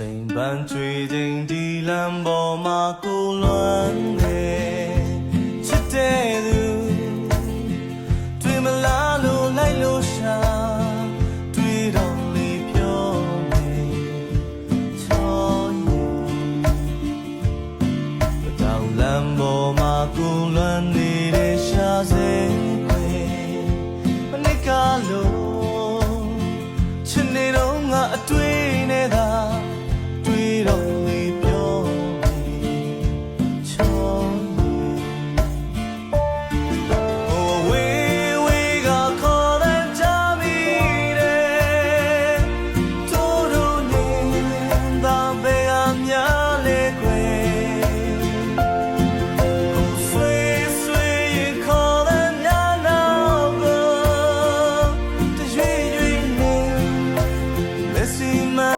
စိန်ပန်းကြွေချိန်ဒီလမ်းပေါ်မှာကိုလွမ်းနေချစ်တဲ့သူတွေ့မလားလို့လိုက်လို့ရှာတွေ့တော့လေပြောနေချောရင်တောင်လမ်းပေါ်မှာကိုလွမ်းနေတဲ့ရှာစေခွေမနစ်ကလို့ချစ်နေတော့ငါအတွေ့ သာပေအများလေးခွေ See my